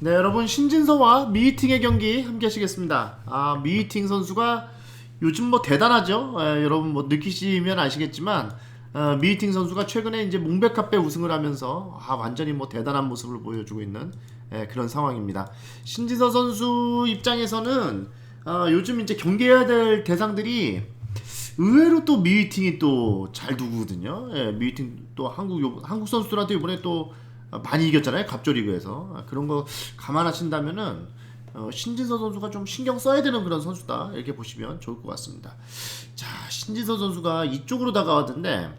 네, 여러분 신진서와 미히팅의 경기 함께 하시겠습니다. 아, 미히팅 선수가 요즘 뭐 대단하죠. 예, 여러분 뭐 느끼시면 아시겠지만 어, 미히팅 선수가 최근에 이제 몽백카페 우승을 하면서 아, 완전히 뭐 대단한 모습을 보여주고 있는 예, 그런 상황입니다. 신진서 선수 입장에서는 어, 요즘 이제 경계해야 될 대상들이 의외로 또 미히팅이 또 잘 두거든요. 예, 미히팅 또 한국 요- 한국 선수들한테 이번에 또 많이 이겼잖아요. 갑조리그에서 아, 그런 거 감안하신다면은 어, 신진서 선수가 좀 신경 써야 되는 그런 선수다 이렇게 보시면 좋을 것 같습니다. 자 신진서 선수가 이쪽으로 다가왔는데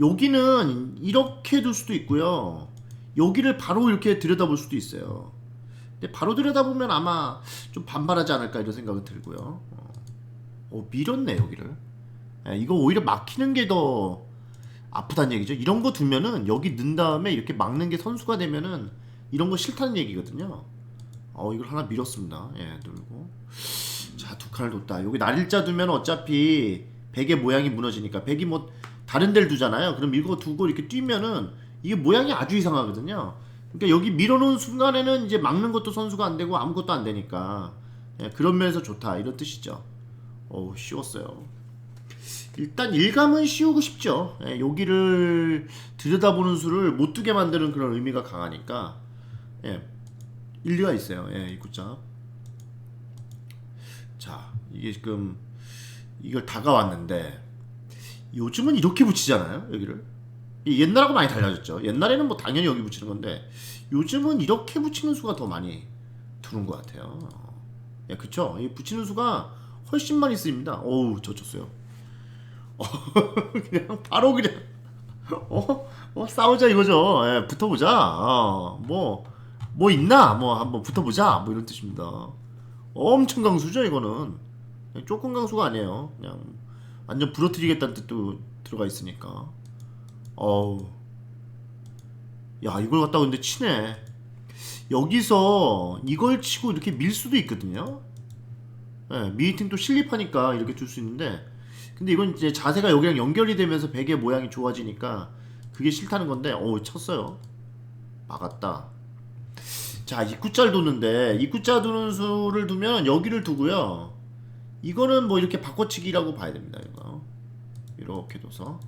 여기는 이렇게 둘 수도 있고요. 여기를 바로 이렇게 들여다볼 수도 있어요. 근데 바로 들여다보면 아마 좀 반발하지 않을까 이런 생각이 들고요. 어, 어, 밀었네 여기를. 예, 이거 오히려 막히는 게 더 아프다는 얘기죠. 이런 거 두면은 여기 넣은 다음에 이렇게 막는 게 선수가 되면은 이런 거 싫다는 얘기거든요. 어 이걸 하나 밀었습니다. 예, 누르고 자두 칸을 뒀다. 여기 날일자 두면 어차피 백의 모양이 무너지니까 백이 뭐 다른 데를 두잖아요. 그럼 이거 두고 이렇게 뛰면은 이게 모양이 아주 이상하거든요. 그러니까 여기 밀어놓은 순간에는 이제 막는 것도 선수가 안 되고 아무것도 안 되니까 예, 그런 면에서 좋다 이런 뜻이죠. 어우 쉬웠어요. 일단 일감은 씌우고 싶죠. 예, 여기를 들여다보는 수를 못 두게 만드는 그런 의미가 강하니까 예, 일리가 있어요. 예, 입구자. 자, 이게 지금 이걸 다가왔는데 요즘은 이렇게 붙이잖아요. 여기를 이 옛날하고 많이 달라졌죠. 옛날에는 뭐 당연히 여기 붙이는 건데 요즘은 이렇게 붙이는 수가 더 많이 두는 것 같아요. 예, 그쵸? 이 붙이는 수가 훨씬 많이 쓰입니다. 어우, 젖혔어요. 그냥 바로 그냥 어, 어 싸우자 이거죠. 예, 붙어보자. 어, 뭐뭐 있나? 뭐 한번 붙어보자. 뭐 이런 뜻입니다. 엄청 강수죠 이거는. 조금 강수가 아니에요. 그냥 완전 부러뜨리겠다는 뜻도 들어가 있으니까. 어우. 야 이걸 갖다 가 근데 치네. 여기서 이걸 치고 이렇게 밀 수도 있거든요. 예, 미히팅도 실립하니까 이렇게 줄 수 있는데 근데 이건 이제 자세가 여기랑 연결이 되면서 베개 모양이 좋아지니까 그게 싫다는 건데 어 쳤어요. 막았다. 자 입구자를 두는데 입구자 두는 수를 두면 여기를 두고요. 이거는 뭐 이렇게 바꿔치기라고 봐야 됩니다 이거. 이렇게 둬서.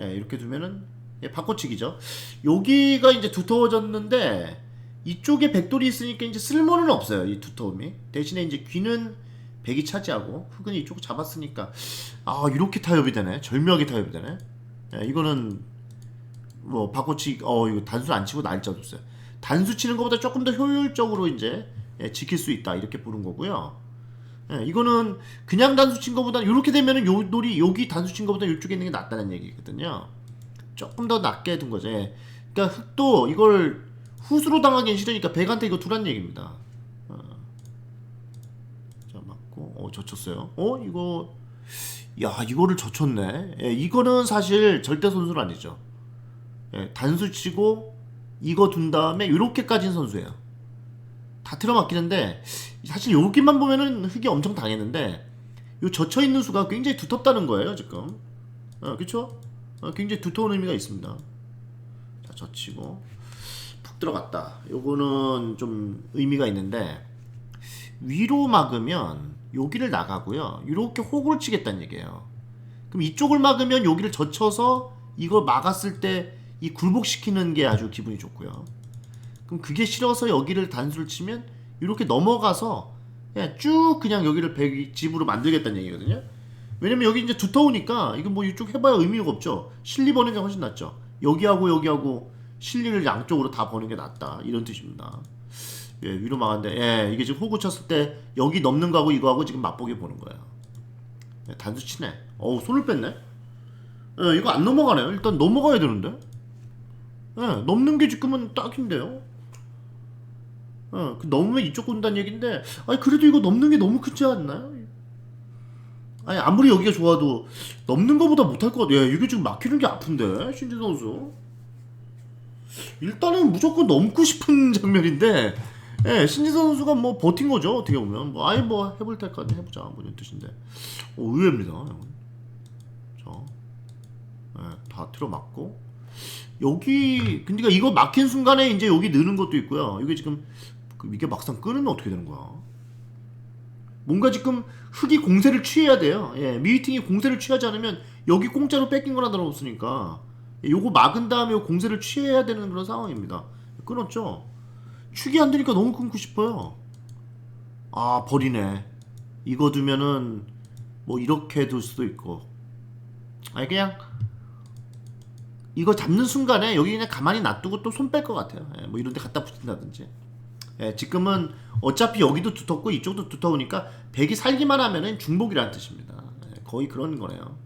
예 이렇게 두면은 예, 바꿔치기죠. 여기가 이제 두터워졌는데 이쪽에 백돌이 있으니까 이제 쓸모는 없어요 이 두터움이. 대신에 이제 귀는 백이 차지하고 흙은 이쪽 잡았으니까 아 이렇게 타협이 되네? 절묘하게 타협이 되네? 예, 이거는 뭐 바꿔치 어 이거 단수 안 치고 날짜 줬어요. 단수 치는 것보다 조금 더 효율적으로 이제 예, 지킬 수 있다. 이렇게 보는 거고요. 예, 이거는 그냥 단수 친 것보다 이렇게 되면은 요 놀이 여기 단수 친 것보다 이쪽에 있는 게 낫다는 얘기거든요. 조금 더 낮게 둔 거죠. 예. 그러니까 흙도 이걸 후수로 당하기는 싫으니까 백한테 이거 두란 얘기입니다 자 젖혔어요. 어? 이거 야 이거를 젖혔네. 예, 이거는 사실 절대 선수는 아니죠. 예, 단수 치고 이거 둔 다음에 이렇게까지는 선수예요. 다 틀어막히는데 사실 여기만 보면은 흙이 엄청 당했는데 요 젖혀 있는 수가 굉장히 두텁다는 거예요 지금. 어 그쵸? 어, 굉장히 두터운 의미가 있습니다. 자 젖히고 푹 들어갔다. 요거는 좀 의미가 있는데 위로 막으면 여기를 나가고요. 이렇게 호구를 치겠다는 얘기예요. 그럼 이쪽을 막으면 여기를 젖혀서 이걸 막았을 때 이 굴복시키는 게 아주 기분이 좋고요. 그럼 그게 싫어서 여기를 단수를 치면 이렇게 넘어가서 그냥 쭉 그냥 여기를 백 집으로 만들겠다는 얘기거든요. 왜냐면 여기 이제 두터우니까 이거 뭐 이쪽 해봐야 의미가 없죠. 실리 버는 게 훨씬 낫죠. 여기하고 여기하고 실리를 양쪽으로 다 버는 게 낫다 이런 뜻입니다. 예, 위로 막았는데, 예, 이게 지금 호구 쳤을 때 여기 넘는 거하고 이거하고 지금 맛보기 보는 거예요. 예, 단수 치네. 어우, 손을 뺐네. 예, 이거 안 넘어가네요. 일단 넘어가야 되는데. 예, 넘는 게 지금은 딱인데요. 예, 그 넘으면 이쪽 군다는 얘긴데, 아니, 그래도 이거 넘는 게 너무 크지 않나요? 아니, 아무리 여기가 좋아도 넘는 거보다 못할 것 같아. 예, 이게 지금 막히는 게 아픈데, 신진 선수. 일단은 무조건 넘고 싶은 장면인데, 예, 신지선 선수가 뭐 버틴 거죠 어떻게 보면 뭐 아예 뭐 해볼 때까지 해보자 뭐 이런 뜻인데 어, 의외입니다. 자, 예, 다 틀어 맞고 여기 근데 이거 막힌 순간에 이제 여기 느는 것도 있고요. 이게 지금 그 이게 막상 끊으면 어떻게 되는 거야? 뭔가 지금 흙이 공세를 취해야 돼요. 예, 미위팅이 공세를 취하지 않으면 여기 공짜로 뺏긴 거나 다름없으니까 예, 요거 막은 다음에 요 공세를 취해야 되는 그런 상황입니다. 끊었죠? 축이 안 되니까 너무 끊고 싶어요. 아 버리네. 이거 두면은 뭐 이렇게 둘 수도 있고. 아니 그냥 이거 잡는 순간에 여기 그냥 가만히 놔두고 또 손 뺄 것 같아요. 예, 뭐 이런 데 갖다 붙인다든지. 예, 지금은 어차피 여기도 두텁고 이쪽도 두터우니까 백이 살기만 하면은 중복이라는 뜻입니다. 예, 거의 그런 거네요.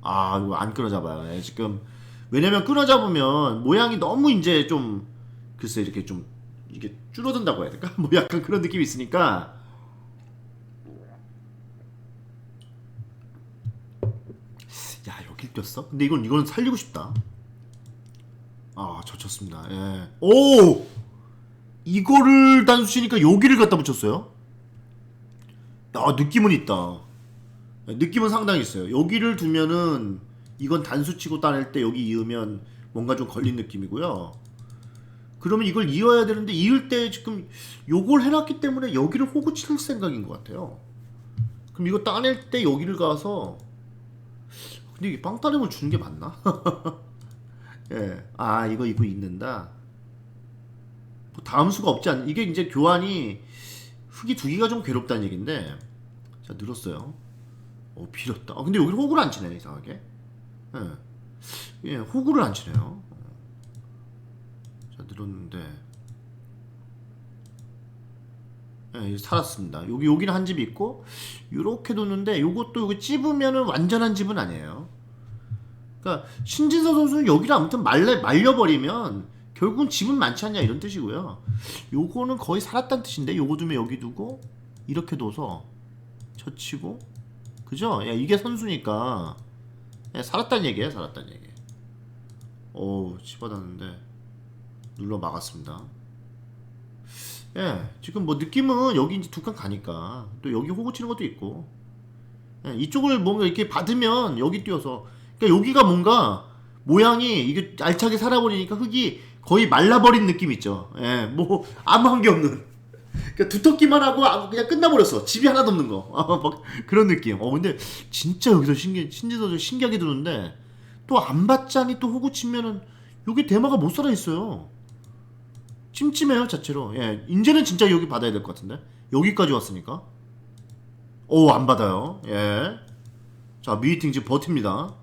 아, 이거 안 끊어 잡아요. 예, 지금 왜냐면 끊어 잡으면 모양이 너무 이제 좀 글쎄 이렇게 좀 이게 줄어든다고 해야 될까? 뭐 약간 그런 느낌이 있으니까 야 여길 꼈어? 근데 이건 이건 살리고 싶다. 아 젖혔습니다. 예. 오 이거를 단수치니까 여기를 갖다 붙였어요. 아 느낌은 있다. 느낌은 상당히 있어요. 여기를 두면은 이건 단수치고 따낼 때 여기 이으면 뭔가 좀 걸린 느낌이고요. 그러면 이걸 이어야 되는데 이을 때 지금 요걸 해놨기 때문에 여기를 호구 칠 생각인 것 같아요. 그럼 이거 따낼 때 여기를 가서 근데 이게 빵 따냄을 주는 게 맞나? 예. 아 이거 이거 있는다. 뭐 다음 수가 없지 않 이게 이제 교환이 흙이 두 개가 좀 괴롭다는 얘긴데 자 늘었어요 어 빌었다 아 근데 여기를 호구를 안 치네 이상하게 예, 예 호구를 안 치네요 어. 자 늘었는데. 예, 살았습니다. 여기 여기는 한 집이 있고 요렇게 뒀는데 요것도 여기 찝으면은 완전한 집은 아니에요. 그러니까 신진서 선수는 여기를 아무튼 말려, 말려버리면 결국은 집은 많지 않냐 이런 뜻이고요. 요거는 거의 살았다는 뜻인데 요거 두면 여기 두고 이렇게 둬서 젖히고. 그죠? 야, 이게 선수니까. 야, 살았다는 얘기예요 살았다는 얘기. 오 집어놨는데 눌러 막았습니다 예 지금 뭐 느낌은 여기 이제 두 칸 가니까 또 여기 호구 치는 것도 있고 예, 이쪽을 뭔가 이렇게 받으면 여기 뛰어서 그러니까 여기가 뭔가 모양이 이게 알차게 살아버리니까 흙이 거의 말라버린 느낌 있죠. 예, 뭐 아무 한 게 없는. 그러니까 두텁기만 하고 그냥 끝나버렸어. 집이 하나도 없는 거. 아, 막 그런 느낌. 어 근데 진짜 여기서 신기 신지도 신기하게 들었는데 또 안 받자니 또 호구 치면은 여기 대마가 못 살아 있어요. 찜찜해요 자체로. 예, 이제는 진짜 여기 받아야 될 것 같은데 여기까지 왔으니까. 오 안 받아요. 예. 자 미팅 지금 버팁니다.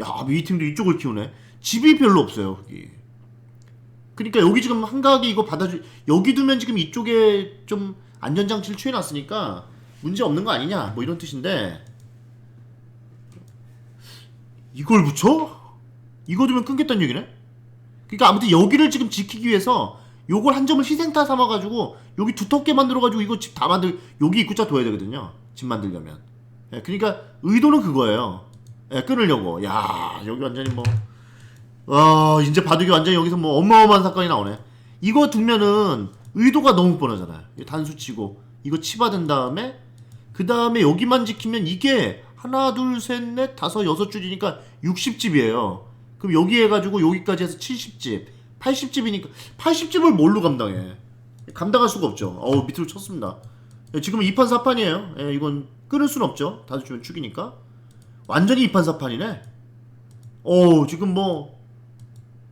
야 미팅도 이쪽을 키우네. 집이 별로 없어요 여기. 그러니까 여기 지금 한가하게 이거 받아주 여기 두면 지금 이쪽에 좀 안전장치를 취해놨으니까 문제 없는 거 아니냐 뭐 이런 뜻인데 이걸 붙여? 이거 두면 끊겠다는 얘기네? 그러니까 아무튼 여기를 지금 지키기 위해서 요걸 한 점을 희생타 삼아가지고 여기 두텁게 만들어가지고 이거 집 다 만들 여기 입구자 둬야 되거든요. 집 만들려면. 예, 그러니까 의도는 그거예요. 예, 끊으려고. 야 여기 완전히 뭐 와 이제 바둑이 완전히 여기서 뭐 어마어마한 사건이 나오네. 이거 두면은 의도가 너무 뻔하잖아요. 단수 치고 이거 치받은 다음에 그 다음에 여기만 지키면 이게 하나 둘 셋 넷 다섯 여섯 줄이니까 60집이에요 그럼 여기 해가지고 여기까지 해서 70집 80집이니까 80집을 뭘로 감당해 감당할 수가 없죠 어우 밑으로 쳤습니다 예, 지금은 2판 4판이에요 예, 이건 끊을 수는 없죠 다섯 주면 축이니까 완전히 2판 4판이네 어 지금 뭐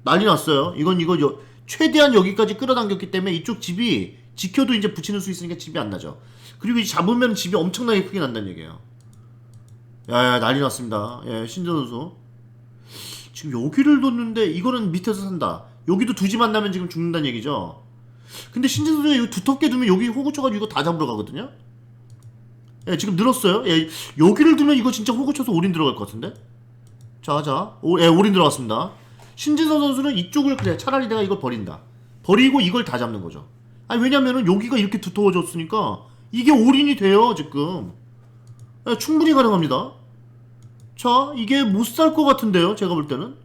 난리 났어요. 이건 이거 여- 최대한 여기까지 끌어당겼기 때문에 이쪽 집이 지켜도 이제 붙이는 수 있으니까 집이 안 나죠. 그리고 이 잡으면 집이 엄청나게 크게 난다는 얘기예요. 야야 난리 났습니다. 예 신전 선수 지금 여기를 뒀는데 이거는 밑에서 산다. 여기도 두 집 만나면 지금 죽는다는 얘기죠. 근데 신진 선수가 이거 두텁게 두면 여기 호구 쳐가지고 이거 다 잡으러 가거든요. 예 지금 늘었어요. 예 여기를 두면 이거 진짜 호구 쳐서 올인 들어갈 것 같은데. 자 자 오, 예 올인 들어갔습니다. 신진서 선수는 이쪽을 그래 차라리 내가 이걸 버린다 버리고 이걸 다 잡는 거죠 아니 왜냐면은 여기가 이렇게 두터워졌으니까 이게 올인이 돼요 지금 예, 충분히 가능합니다 자 이게 못 살 것 같은데요 제가 볼 때는?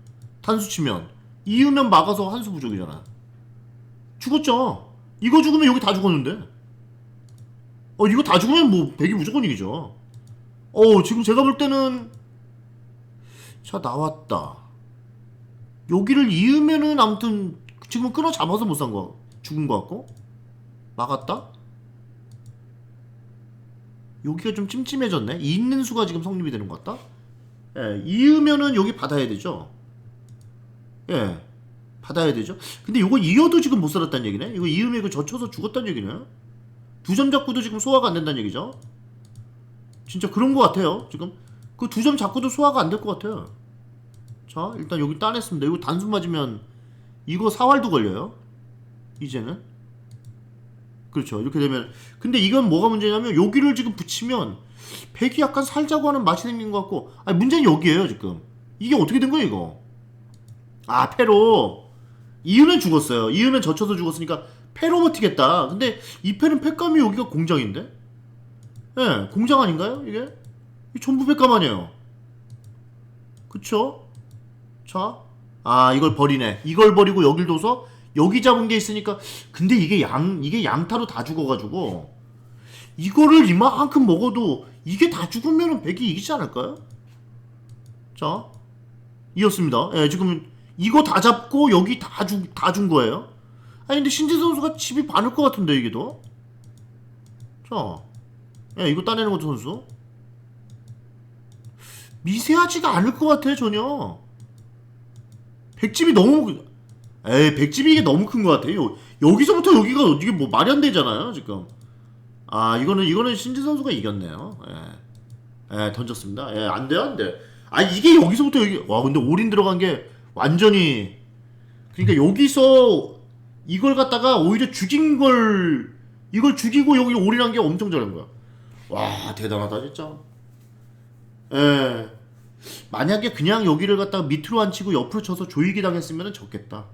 단수 치면. 이으면 막아서 한수 부족이잖아. 죽었죠. 이거 죽으면 여기 다 죽었는데. 어 이거 다 죽으면 뭐 백이 무조건 이기죠. 어 지금 제가 볼 때는 자 나왔다. 여기를 이으면은 아무튼 지금은 끊어 잡아서 못 산 거 죽은 거 같고. 막았다. 여기가 좀 찜찜해졌네. 있는 수가 지금 성립이 되는 것 같다. 예, 이으면은 여기 받아야 되죠. 예, 받아야 되죠. 근데 이거 이어도 지금 못 살았다는 얘기네. 이거 이으면 이거 젖혀서 죽었다는 얘기네. 두 점 잡고도 지금 소화가 안 된다는 얘기죠. 진짜 그런 것 같아요. 지금 그 두 점 잡고도 소화가 안 될 것 같아요. 자, 일단 여기 따냈습니다. 이거 단순 맞으면 이거 사활도 걸려요. 이제는. 그렇죠. 이렇게 되면 근데 이건 뭐가 문제냐면 여기를 지금 붙이면 백이 약간 살자고 하는 맛이 생긴 것 같고. 아니 문제는 여기에요 지금. 이게 어떻게 된 거예요 이거? 아 패로. 이으면 죽었어요. 이으면 젖혀서 죽었으니까 패로 버티겠다. 근데 이 패는 팩감이 여기가 공장인데? 예 공장 아닌가요 이게? 이 전부 팩감 아니에요. 그쵸? 자아 이걸 버리네. 이걸 버리고 여길 둬서 여기 잡은 게 있으니까. 근데 이게 양 이게 양타로 다 죽어가지고. 이거를 이만큼 먹어도 이게 다 죽으면은 백이 이기지 않을까요? 자 이었습니다. 예, 지금 이거 다 잡고 여기 다죽다준 거예요. 아니 근데 신지 선수가 집이 많을 것 같은데 이게 더. 자, 예, 이거 따내는 것도 선수 미세하지가 않을 것 같아 전혀. 백집이 너무 에이 백집이 이게 너무 큰 것 같아요. 여기서부터 여기가 이게 뭐 말이 안 되잖아요 지금. 아 이거는 이거는 신지 선수가 이겼네요. 예, 예 던졌습니다. 예, 안 돼요, 안 돼. 아 이게 여기서부터 여기 와 근데 올인 들어간 게 완전히 그러니까 여기서 이걸 갖다가 오히려 죽인 걸 이걸 죽이고 여기 올인한 게 엄청 잘한 거야. 와 대단하다 진짜. 예. 만약에 그냥 여기를 갖다가 밑으로 안 치고 옆으로 쳐서 조이기 당했으면 졌겠다.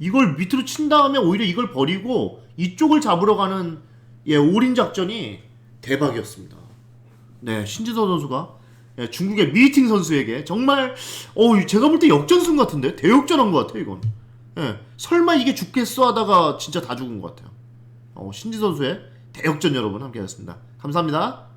이걸 밑으로 친 다음에 오히려 이걸 버리고 이쪽을 잡으러 가는 예, 올인 작전이 대박이었습니다. 네, 신지서 선수가 예, 중국의 미팅 선수에게 정말 어 제가 볼 때 역전승 같은데 대역전한 것 같아 이건. 예, 설마 이게 죽겠어 하다가 진짜 다 죽은 것 같아요. 어, 신지 선수의 대역전 여러분 함께했습니다. 감사합니다.